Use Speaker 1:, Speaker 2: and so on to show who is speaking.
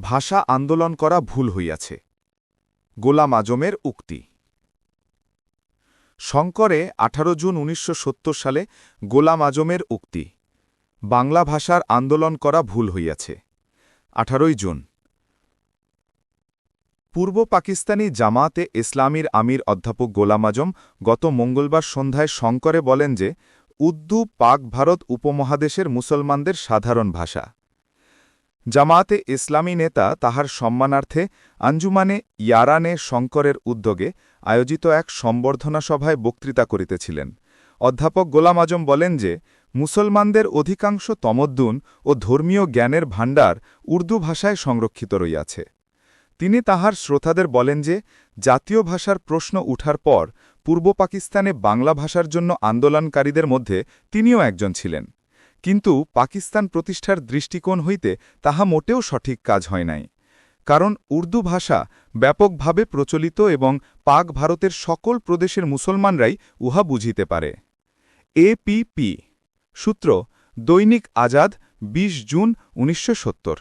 Speaker 1: ভাষা আন্দোলন করা ভুল হইয়াছে। গোলাম আজমের উক্তি। শঙ্করে আঠারো জুন উনিশশো সত্তর সালে গোলাম আজমের উক্তি, বাংলা ভাষার আন্দোলন করা ভুল হইয়াছে। আঠারোই জুন। পূর্ব পাকিস্তানি জামাতে ইসলামীর আমির অধ্যাপক গোলাম আজম গত মঙ্গলবার সন্ধ্যায় শঙ্করে বলেন যে, উর্দু পাক ভারত উপমহাদেশের মুসলমানদের সাধারণ ভাষা। জামাতে ইসলামী নেতা তাহার সম্মানার্থে আঞ্জুমানে ইয়ারানে শঙ্করের উদ্যোগে আয়োজিত এক সম্বর্ধনা সভায় বক্তৃতা করিতেছিলেন। অধ্যাপক গোলাম আজম বলেন যে, মুসলমানদের অধিকাংশ তমদ্দুন ও ধর্মীয় জ্ঞানের ভাণ্ডার উর্দু ভাষায় সংরক্ষিত রইয়াছে। তিনি তাহার শ্রোতাদের বলেন যে, জাতীয় ভাষার প্রশ্ন উঠার পর পূর্ব পাকিস্তানে বাংলা ভাষার জন্য আন্দোলনকারীদের মধ্যে তিনিও একজন ছিলেন। কিন্তু পাকিস্তান প্রতিষ্ঠার দৃষ্টিকোণ হইতে তাহা মোটেও সঠিক কাজ হয় নাই। কারণ উর্দু ভাষা ব্যাপকভাবে প্রচলিত এবং পাক ভারতের সকল প্রদেশের মুসলমানরাই উহা বুঝিতে পারে। এপিপি সূত্র, দৈনিক আজাদ ২০ জুন, উনিশশো সত্তর।